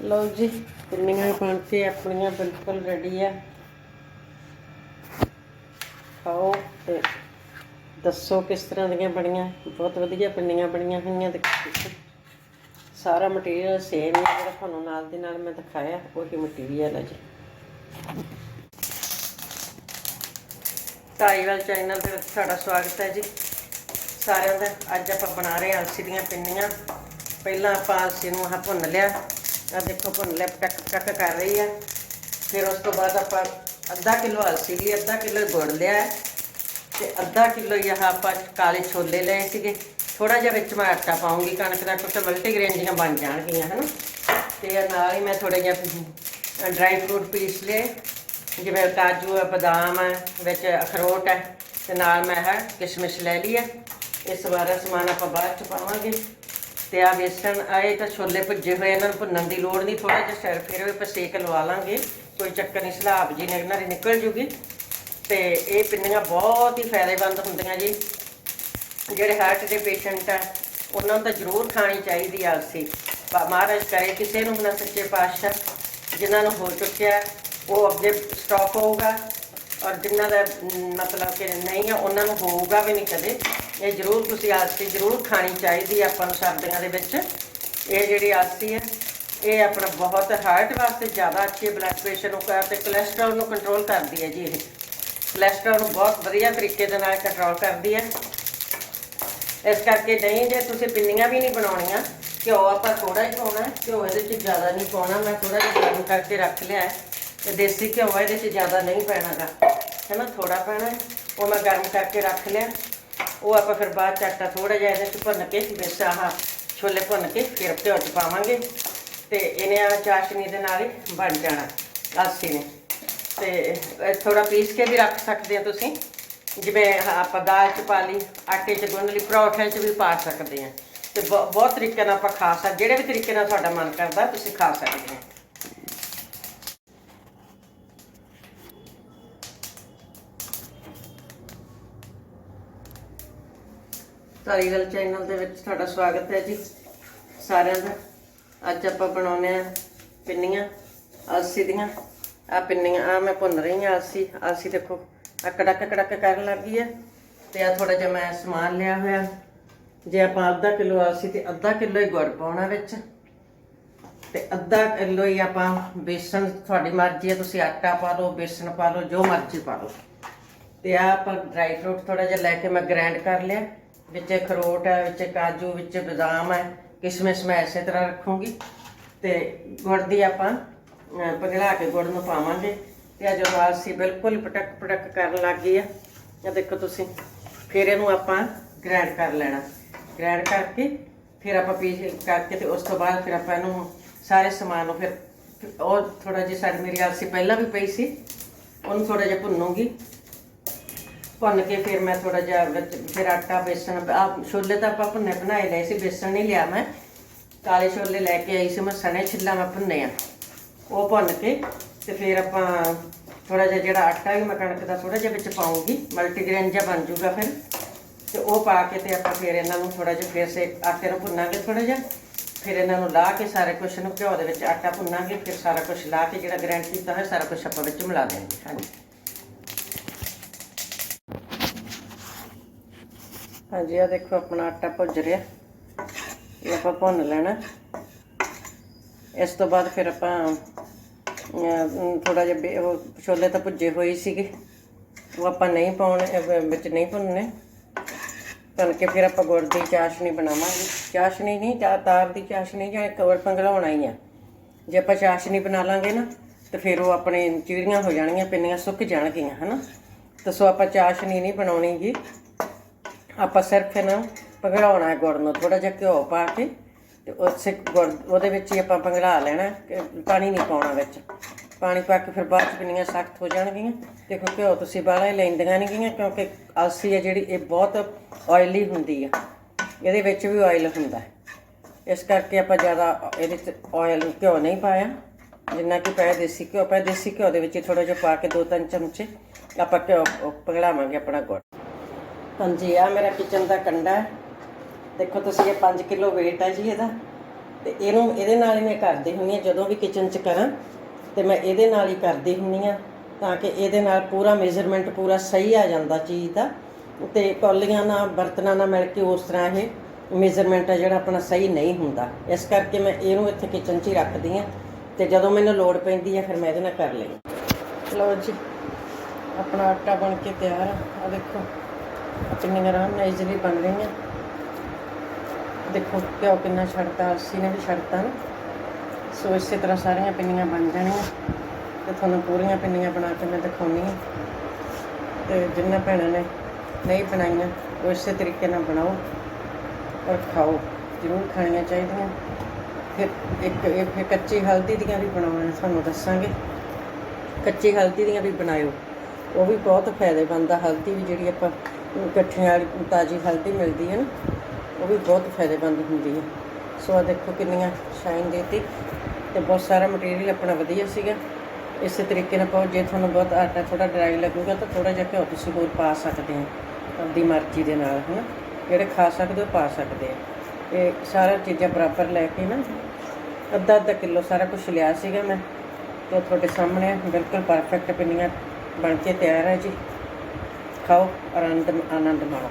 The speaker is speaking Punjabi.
ਲਓ ਜੀ ਪਿੰਨੀਆਂ ਬਣ ਕੇ ਆਪਣੀਆਂ ਬਿਲਕੁਲ ਰੈਡੀ ਆ। ਖਾਓ ਤੇ ਦੱਸੋ ਕਿਸ ਤਰ੍ਹਾਂ ਦੀਆਂ ਬਣੀਆਂ, ਬਹੁਤ ਵਧੀਆ ਪਿੰਨੀਆਂ ਬਣੀਆਂ ਹੋਈਆਂ ਦੇਖੋ ਸਾਰਾ ਮਟੀਰੀਅਲ ਸੇਮ ਹੀ ਹੈ ਜਿਹੜਾ ਤੁਹਾਨੂੰ ਨਾਲ ਦੀ ਨਾਲ ਮੈਂ ਦਿਖਾਇਆ, ਉਹੀ ਮਟੀਰੀਅਲ ਹੈ ਜੀ। ਟਾਈਵਲ ਚੈਨਲ ਦੇ ਤੁਹਾਡਾ ਸਵਾਗਤ ਹੈ ਜੀ। ਸਾਰਿਆਂ ਦਾ ਅੱਜ ਆਪਾਂ ਬਣਾ ਰਹੇ ਹਾਂ ਅਲਸੀ ਦੀਆਂ ਪਿੰਨੀਆਂ। ਪਹਿਲਾਂ ਆਪਾਂ ਅਲਸੀ ਨੂੰ ਆਹ ਭੁੰਨ ਲਿਆ। ਆ ਦੇਖੋ ਭੁੰਨ ਲਿਆ ਟਕ ਟਕ ਕਰ ਰਹੀ ਹੈ ਫਿਰ ਉਸ ਤੋਂ ਬਾਅਦ ਆਪਾਂ ਅੱਧਾ ਕਿਲੋ ਅਲਸੀ ਲਈ, ਅੱਧਾ ਕਿਲੋ ਗੁੜ ਲਿਆ ਹੈ ਤੇ ਅੱਧਾ ਕਿਲੋ ਹੀ ਆਪਾਂ ਕਾਲੇ ਛੋਲੇ ਲਏ ਸੀਗੇ। ਥੋੜਾ ਜਿਹਾ ਵਿੱਚ ਮੈਂ ਆਟਾ ਪਾਉਂਗੀ, ਕਣਕ ਦਾ ਕਿਉਂਕਿ ਮਲਟੀਗ੍ਰੇਨ ਦੀਆਂ ਬਣ ਜਾਣਗੀਆਂ, ਹਨ। ਤੇ ਨਾਲ ਹੀ ਮੈਂ ਥੋੜਾ ਜਿਹਾ ਡਰਾਈ ਫਰੂਟ ਪੀਸ ਲਏ। ਜਿਵੇਂ ਕਾਜੂ ਹੈ, ਬਦਾਮ ਹੈ, ਵਿੱਚ ਅਖਰੋਟ ਹੈ, ਤੇ ਨਾਲ ਮੈਂ ਹੈ ਕਿਸ਼ਮਿਸ਼ ਲੈ ਲਈ ਹੈ। ਇਸ ਸਾਰਾ ਸਮਾਨ ਆਪਾਂ ਬਾਅਦ ਚ ਪਾਵਾਂਗੇ। ਤੇ ਆ ਵੇਸਣ, ਆਏ ਤਾਂ ਛੋਲੇ ਭੁੱਜੇ ਹੋਏ ਇਹਨਾਂ ਨੂੰ ਭੁੰਨਣ ਦੀ ਲੋੜ ਨਹੀਂ ਥੋੜਾ ਜਿਹਾ ਸਿਰ ਫਿਰ ਵੀ ਆਪਾਂ ਲਵਾ ਲਾਂਗੇ। ਕੋਈ ਚੱਕਰ ਨਹੀਂ, ਸਲਾਬ ਜੀ ਨਿਕਲ ਨਿਕਲ ਜੂਗੀ। ਤੇ ਇਹ ਪਿੰਨੀਆਂ ਬਹੁਤ ਹੀ ਫਾਇਦੇਮੰਦ ਹੁੰਦੀਆਂ ਜੀ। ਜਿਹੜੇ ਹਾਰਟ ਦੇ ਪੇਸ਼ੈਂਟ ਆ, ਉਹਨਾਂ ਨੂੰ ਤਾਂ ਜ਼ਰੂਰ ਖਾਣੀ ਚਾਹੀਦੀ ਆ ਅਸੀਂ ਮਹਾਰਾਜ ਕਰੇ ਕਿਸੇ ਨੂੰ ਨਾ ਸੱਚੇ ਪਾਤਸ਼ਾਹ, ਜਿਨ੍ਹਾਂ ਨੂੰ ਹੋ ਚੁੱਕਿਆ, ਉਹ ਅੱਗੇ ਸਟਾਪ ਹੋਊਗਾ। ਔਰ ਜਿਨ੍ਹਾਂ ਦਾ ਮਤਲਬ ਕਿ ਨਹੀਂ ਆ, ਉਹਨਾਂ ਨੂੰ ਹੋਊਗਾ ਵੀ ਨਹੀਂ ਕਦੇ। ਇਹ ਜ਼ਰੂਰ ਤੁਸੀਂ ਆਲਸੀ ਜ਼ਰੂਰ ਖਾਣੀ ਚਾਹੀਦੀ ਆਪਾਂ ਨੂੰ ਸਰਦੀਆਂ ਦੇ ਵਿੱਚ। ਇਹ ਜਿਹੜੀ ਆਲਸੀ ਹੈ ਇਹ ਆਪਣਾ ਬਹੁਤ ਹਾਰਟ ਵਾਸਤੇ ਜ਼ਿਆਦਾ ਅੱਛੀ ਹੈ ਬਲੱਡ ਪ੍ਰੈਸ਼ਰ ਨੂੰ ਕਰ ਤੇ ਕੋਲੇਸਟ੍ਰੋਲ ਨੂੰ ਕੰਟਰੋਲ ਕਰਦੀ ਹੈ ਜੀ ਇਹ। ਕੋਲੇਸਟ੍ਰੋਲ ਨੂੰ ਬਹੁਤ ਵਧੀਆ ਤਰੀਕੇ ਦੇ ਨਾਲ ਕੰਟਰੋਲ ਕਰਦੀ ਹੈ ਇਸ ਕਰਕੇ ਨਹੀਂ, ਜੇ ਤੁਸੀਂ ਪਿੰਨੀਆਂ ਵੀ ਨਹੀਂ ਬਣਾਉਣੀਆਂ, ਘਿਓ ਆਪਾਂ ਥੋੜਾ ਹੀ ਪਾਉਣਾ, ਘਿਓ ਇਹਦੇ ਚ ਜ਼ਿਆਦਾ ਨਹੀਂ ਪਾਉਣਾ, ਮੈਂ ਥੋੜਾ ਜਿਹਾ ਗਰਮ ਕਰਕੇ ਰੱਖ ਲਿਆ ਹੈ। ਤੇ ਦੇਸੀ ਘਿਓ ਹੈ, ਇਹਦੇ ਚ ਜ਼ਿਆਦਾ ਨਹੀਂ ਪੈਣਾਗਾ। ਹੈ ਨਾ ਥੋੜਾ ਪੈਣਾ ਉਹ ਮੈਂ ਗਰਮ ਕਰਕੇ ਰੱਖ ਲਿਆ। ਉਹ ਆਪਾਂ ਫਿਰ ਬਾਅਦ ਚ ਆਟਾ ਥੋੜਾ ਜਿਹਾ ਇਹਦੇ ਚ ਭੁੰਨ ਕੇ ਵਿੱਚ ਆਹ ਛੋਲੇ ਭੁੰਨ ਕੇ ਫਿਰ ਘਿਓ ਚ ਪਾਵਾਂਗੇ। ਤੇ ਇਹਨੇ ਆ ਚਾਸ਼ਨੀ ਦੇ ਨਾਲ ਹੀ ਬਣ ਜਾਣਾ ਲਾਸੀ ਨੇ। ਤੇ ਥੋੜਾ ਪੀਸ ਕੇ ਵੀ ਰੱਖ ਸਕਦੇ ਆ ਤੁਸੀਂ। ਜਿਵੇਂ ਆਪਾਂ ਦਾਲ ਚ ਪਾ ਲਈ ਆਟੇ ਚ ਗੁੰਨ ਲਈ ਪਰੌਠਿਆਂ ਚ ਵੀ ਪਾ ਸਕਦੇ ਆ ਤੇ ਬਹੁ- ਬਹੁਤ ਤਰੀਕੇ ਨਾਲ ਆਪਾਂ ਖਾ ਸਕਦੇ ਜਿਹੜੇ ਵੀ ਤਰੀਕੇ ਨਾਲ ਤੁਹਾਡਾ ਮਨ ਕਰਦਾ ਤੁਸੀਂ ਖਾ ਸਕਦੇ ਆ ਧਾਰੀਵਾਲ ਚੈਨਲ ਦੇ ਵਿੱਚ ਤੁਹਾਡਾ ਸਵਾਗਤ ਹੈ ਜੀ। ਸਾਰਿਆਂ ਦਾ। ਅੱਜ ਆਪਾਂ ਬਣਾਉਨੇ ਆ ਪਿੰਨੀਆਂ, ਆਲਸੀ ਦੀਆਂ। ਆ ਪਿੰਨੀਆਂ ਆ ਮੈਂ ਭੁੰਨ ਰਹੀ ਆ ਆਲਸੀ। ਆਲਸੀ ਦੇਖੋ ਆ ਕੜਕ ਕੜਕ ਕਰਨ ਲੱਗ ਗਈ ਹੈ ਤੇ ਆ ਥੋੜਾ ਜਿਹਾ ਮੈਂ ਸਮਾਨ ਲਿਆ ਹੋਇਆ। ਜੇ ਆਪਾਂ ਅੱਧਾ ਕਿਲੋ ਅਲਸੀ ਤੇ ਅੱਧਾ ਕਿਲੋ ਹੀ ਗੁੜ ਪਾਉਣਾ ਵਿੱਚ, ਤੇ ਅੱਧਾ ਕਿਲੋ ਹੀ ਆਪਾਂ ਬੇਸਣ ਤੁਹਾਡੀ ਮਰਜ਼ੀ ਹੈ, ਤੁਸੀਂ ਆਟਾ ਪਾ ਲਓ ਬੇਸਣ ਪਾ ਲਓ, ਜੋ ਮਰਜ਼ੀ ਪਾ ਲਓ। ਤੇ ਆ ਆਪਾਂ ਡਰਾਈ ਫਰੂਟ ਥੋੜਾ ਜਿਹਾ ਲੈ ਕੇ ਮੈਂ ਗ੍ਰਾਈਂਡ ਕਰ ਲਿਆ। ਵਿੱਚ ਖਰੋਟ ਹੈ ਵਿੱਚ ਕਾਜੂ ਵਿੱਚ ਬਦਾਮ ਹੈ ਕਿਸ਼ਮਿਸ਼ ਮੈਂ ਇਸੇ ਤਰ੍ਹਾਂ ਰੱਖੂੰਗੀ। ਤੇ ਗੁੜ ਦੀ ਆਪਾਂ ਅਹ, ਕੇ ਗੁੜ ਨੂੰ ਪਾਵਾਂਗੇ। ਤੇ ਆ ਜਦੋਂ ਬਿਲਕੁਲ ਪਟਕ ਪਟਕ ਕਰਨ ਲੱਗ ਗਈ ਆ। ਇਹ ਦੇਖੋ ਤੁਸੀਂ ਫਿਰ ਇਹਨੂੰ ਆਪਾਂ ਗ੍ਰੈਂਡ ਕਰ ਲੈਣਾ। ਗ੍ਰਾਈਂਡ ਕਰਕੇ ਫਿਰ ਆਪਾਂ ਪੀਸ ਕਰਕੇ ਤੇ ਉਸ ਤੋਂ ਬਾਅਦ ਫਿਰ ਆਪਾਂ ਇਹਨੂੰ ਸਾਰੇ ਸਮਾਨ ਨੂੰ ਫਿਰ ਫਿਰ ਉਹ ਥੋੜਾ ਜਿਹਾ ਸਾਡੀ ਮੇਰੀ ਆਲਸੀ ਪਹਿਲਾਂ ਵੀ ਪਈ ਸੀ ਉਹਨੂੰ ਥੋੜਾ ਜਿਹਾ ਭੁੰਨੂਗੀ। ਭੁੰਨ ਕੇ ਫਿਰ ਮੈਂ ਥੋੜਾ ਜਿਹਾ ਵਿੱਚ ਫਿਰ ਆਟਾ, ਬੇਸਣ ਆ ਛੋਲੇ ਤਾਂ ਆਪਾਂ ਭੁੰਨੇ ਬਣਾਏ ਲਏ ਸੀ, ਬੇਸਣ ਨਹੀਂ ਲਿਆ ਮੈਂ। ਕਾਲੇ ਛੋਲੇ ਲੈ ਕੇ ਆਈ ਸੀ ਮੈਂ ਸਣੇ ਛਿੱਲਾ ਮੈਂ ਭੁੰਨੇ ਆ। ਉਹ ਭੁੰਨ ਕੇ ਤੇ ਫਿਰ ਆਪਾਂ ਥੋੜਾ ਜਿਹਾ ਜਿਹੜਾ ਆਟਾ ਵੀ ਮੈਂ ਕਣਕ ਦਾ ਥੋੜਾ ਜਿਹਾ ਵਿੱਚ ਪਾਉਂਗੀ ਮਲਟੀਗ੍ਰੇਨ ਜਿਹਾ ਬਣ ਜਾਊਗਾ ਫਿਰ। ਤੇ ਉਹ ਪਾ ਕੇ ਤੇ ਆਪਾਂ ਫਿਰ ਇਹਨਾਂ ਨੂੰ ਥੋੜਾ ਜਿਹਾ ਫਿਰ ਸੇ ਆਟੇ ਨੂੰ ਭੁੰਨਾਂਗੇ ਥੋੜਾ ਜਿਹਾ। ਫਿਰ ਇਹਨਾਂ ਨੂੰ ਲਾ ਕੇ ਸਾਰੇ ਕੁਝ ਨੂੰ ਘਿਓ ਦੇ ਵਿੱਚ ਆਟਾ ਭੁੰਨਾਂਗੇ, ਫਿਰ ਸਾਰਾ ਕੁਝ ਲਾ ਕੇ ਜਿਹੜਾ ਗ੍ਰੈਂਡ ਕੀਤਾ ਹੈ ਸਾਰਾ ਕੁਝ ਆਪਾਂ ਵਿੱਚ ਮਿਲਾ ਦੇਵਾਂਗੇ ਹਾਂਜੀ। ਹਾਂਜੀ ਆ ਦੇਖੋ, ਆਪਣਾ ਆਟਾ ਭੁੱਜ ਰਿਹਾ। ਇਹ ਆਪਾਂ ਭੁੰਨ ਲੈਣਾ। ਇਸ ਤੋਂ ਬਾਅਦ ਫਿਰ ਆਪਾਂ ਥੋੜਾ ਜਿਹਾ ਬੇ- ਉਹ ਛੋਲੇ ਤਾਂ ਭੁੱਜੇ ਹੋਏ ਸੀਗੇ। ਉਹ ਆਪਾਂ ਨਹੀਂ ਪਾਉਣੇ ਵਿੱਚ ਨਹੀਂ ਭੁੰਨਣੇ। ਭੁੰਨ ਕੇ ਫਿਰ ਆਪਾਂ ਗੁੜ ਦੀ ਚਾਸ਼ਨੀ ਬਣਾਵਾਂਗੇ। ਚਾਸ਼ਨੀ ਨਹੀਂ, ਚਾ, ਤਾਰ ਦੀ ਚਾਸ਼ਨੀ ਜਾਂ ਕਵਰ ਪੰਗਲਾਉਣਾ ਹੀ ਆ। ਜੇ ਆਪਾਂ ਚਾਸ਼ਨੀ ਬਣਾ ਲਾਂਗੇ ਨਾ, ਤੇ ਫਿਰ ਉਹ ਆਪਣੇ ਚੀੜੀਆਂ ਹੋ ਜਾਣਗੀਆਂ, ਪਿੰਨੀਆਂ ਸੁੱਕ ਜਾਣਗੀਆਂ, ਹਨਾ? ਤਾਂ ਸੋ ਆਪਾਂ ਚਾਸ਼ਨੀ ਨਹੀਂ ਬਣਾਉਣੀ ਜੀ ਆਪਾਂ ਸਿਰਫ ਇਹਨਾਂ ਭੰਗੜਾਉਣਾ ਹੈ ਗੁੜ ਨੂੰ ਥੋੜਾ ਜਿਹਾ ਘਿਓ ਪਾ ਕੇ ਤੇ ਉਸੇ ਗੁੜ, ਉਹਦੇ ਵਿੱਚ ਹੀ ਆਪਾਂ ਭੰਗੜਾ ਲੈਣਾ ਪਾਣੀ ਨਹੀਂ ਪਾਉਣਾ ਵਿੱਚ। ਪਾਣੀ ਪਾ ਕੇ ਫਿਰ ਬਾਅਦ ਚ ਪਿੰਨੀਆਂ ਸਖਤ ਹੋ ਜਾਣਗੀਆਂ। ਦੇਖੋ ਘਿਓ ਤੁਸੀਂ ਬਾਹਲਾ ਹੀ ਲੈਂਦੀਆਂ ਨਹੀਂ ਗੀਆਂ, ਕਿਉਂਕਿ ਅਲਸੀ ਹੈ ਜਿਹੜੀ, ਇਹ ਬਹੁਤ ਆਇਲੀ ਹੁੰਦੀ ਆ। ਇਹਦੇ ਵਿੱਚ ਵੀ ਆਇਲ ਹੁੰਦਾ ਇਸ ਕਰਕੇ ਆਪਾਂ ਜ਼ਿਆਦਾ ਇਹਦੇ ਚ ਆਇਲ ਘਿਓ ਨਹੀਂ ਪਾਇਆ। ਜਿੰਨਾ ਕਿ ਪਾਇਆ ਦੇਸੀ ਘਿਓ ਪਾਇਆ ਦੇਸੀ ਘਿਓ ਦੇ ਵਿੱਚ ਥੋੜਾ ਜਿਹਾ ਪਾ ਕੇ ਦੋ ਤਿੰਨ ਚਮਚੇ ਆਪਾਂ ਘਿਓ ਪਗਲਾਵਾਂਗੇ ਆਪਣਾ ਗੁੜ। ਹਾਂਜੀ ਆ ਮੇਰਾ ਕਿਚਨ ਦਾ ਕੰਡਾ ਹੈ। ਦੇਖੋ ਤੁਸੀਂ ਇਹ 5 ਕਿਲੋ weight ਹੈ ਜੀ ਇਹਦਾ। ਤੇ ਇਹਨੂੰ ਇਹਦੇ ਨਾਲ ਹੀ ਮੈਂ ਕਰਦੀ ਹੁੰਦੀ ਆ ਜਦੋਂ ਵੀ ਕਿਚਨ 'ਚ ਕਰਾਂ, ਤੇ ਮੈਂ ਇਹਦੇ ਨਾਲ ਹੀ ਕਰਦੀ ਹੁੰਦੀ ਆ ਤਾਂ ਕਿ ਇਹਦੇ ਨਾਲ ਪੂਰਾ ਮੇਜ਼ਰਮੈਂਟ ਪੂਰਾ ਸਹੀ ਆ ਜਾਂਦਾ ਚੀਜ਼ ਦਾ। ਤੇ ਕੌਲੀਆਂ ਨਾਲ, ਬਰਤਨਾਂ ਨਾਲ ਮਿਲ ਕੇ ਉਸ ਤਰ੍ਹਾਂ ਇਹ ਮੇਜ਼ਰਮੈਂਟ ਆ ਜਿਹੜਾ ਆਪਣਾ ਸਹੀ ਨਹੀਂ ਹੁੰਦਾ। ਇਸ ਕਰਕੇ ਮੈਂ ਇਹਨੂੰ ਇੱਥੇ ਕਿਚਨ 'ਚ ਹੀ ਰੱਖਦੀ ਆ ਤੇ ਜਦੋਂ ਮੈਨੂੰ ਲੋੜ ਪੈਂਦੀ ਆ ਫਿਰ ਮੈਂ ਇਹਦੇ ਨਾਲ ਕਰ ਲਈ ਲਓ ਜੀ, ਆਪਣਾ ਆਟਾ ਬਣ ਕੇ ਤਿਆਰ ਆ। ਆ ਦੇਖੋ। ਆਹ ਪਿੰਨੀਆਂ ਆਰਾਮ ਨਾਲ ਇਜ਼ੀਲੀ ਬਣ ਰਹੀਆਂ। ਦੇਖੋ ਘਿਓ ਕਿੰਨਾ ਛੱਡਤਾ ਅਲਸੀ ਨੇ ਵੀ ਛੱਡਤਾ ਨਾ। ਸੋ ਇਸੇ ਤਰ੍ਹਾਂ ਸਾਰੀਆਂ ਪਿੰਨੀਆਂ ਬਣ ਜਾਣੀਆਂ। ਤੇ ਤੁਹਾਨੂੰ ਪੂਰੀਆਂ ਪਿੰਨੀਆਂ ਬਣਾ ਕੇ ਮੈਂ ਦਿਖਾਉਣੀ ਆ। ਤੇ ਜਿੰਨਾ ਭੈਣਾਂ ਨੇ ਨਹੀਂ ਬਣਾਈਆਂ, ਉਹ ਇਸੇ ਤਰੀਕੇ ਨਾਲ ਬਣਾਓ ਔਰ ਖਾਓ। ਜ਼ਰੂਰ ਖਾਣੀਆਂ ਚਾਹੀਦੀਆਂ। ਫਿਰ ਇੱਕ ਇਹ ਫਿਰ ਕੱਚੀ ਹਲਦੀ ਦੀਆਂ ਵੀ ਬਣਾਉਣਾ ਤੁਹਾਨੂੰ ਦੱਸਾਂਗੇ। ਕੱਚੀ ਹਲਦੀ ਦੀਆਂ ਵੀ ਬਣਾਇਓ। ਉਹ ਵੀ ਬਹੁਤ ਫਾਇਦੇਮੰਦ ਆ, ਹਲਦੀ ਵੀ ਜਿਹੜੀ ਆਪਾਂ ਇਕੱਠਿਆਂ ਵਾਲੀ ਤਾਜ਼ੀ ਹਲਦੀ ਮਿਲਦੀ ਹੈ ਨਾ, ਉਹ ਵੀ ਬਹੁਤ ਫਾਇਦੇਮੰਦ ਹੁੰਦੀ ਹੈ। ਸੋ ਆ ਦੇਖੋ ਕਿੰਨੀਆਂ ਸ਼ਾਈਨ ਦੇਤੀ ਤੇ ਬਹੁਤ ਸਾਰਾ ਮਟੀਰੀਅਲ ਆਪਣਾ ਵਧੀਆ ਸੀਗਾ। ਇਸੇ ਤਰੀਕੇ ਨਾਲ ਪਾਓ ਜੇ ਤੁਹਾਨੂੰ ਬਹੁਤ ਆਟਾ ਥੋੜਾ ਡਰਾਈ ਲੱਗੂਗਾ ਤਾਂ ਥੋੜਾ ਜਿਹਾ ਘਿਓ ਤੁਸੀਂ ਹੋਰ ਪਾ ਸਕਦੇ ਹੋ ਆਪਣੀ ਮਰਜ਼ੀ ਦੇ ਨਾਲ, ਹਨਾ। ਜਿਹੜੇ ਖਾ ਸਕਦੇ ਹੋ, ਪਾ ਸਕਦੇ ਆ ਇਹ ਸਾਰਾ ਚੀਜ਼ਾਂ ਬਰਾਬਰ ਲੈ ਕੇ ਨਾ, ਅੱਧਾ ਅੱਧਾ ਕਿਲੋ ਸਾਰਾ ਕੁਝ ਲਿਆ ਸੀਗਾ ਮੈਂ, ਤੇ ਤੁਹਾਡੇ ਸਾਹਮਣੇ ਬਿਲਕੁਲ ਪਰਫੈਕਟ ਪਿੰਨੀਆਂ ਬਣ ਕੇ ਤਿਆਰ ਹੈ ਜੀ। ਖਾਓ ਆਨੰਦ ਆਨੰਦ ਮਾਣੋ।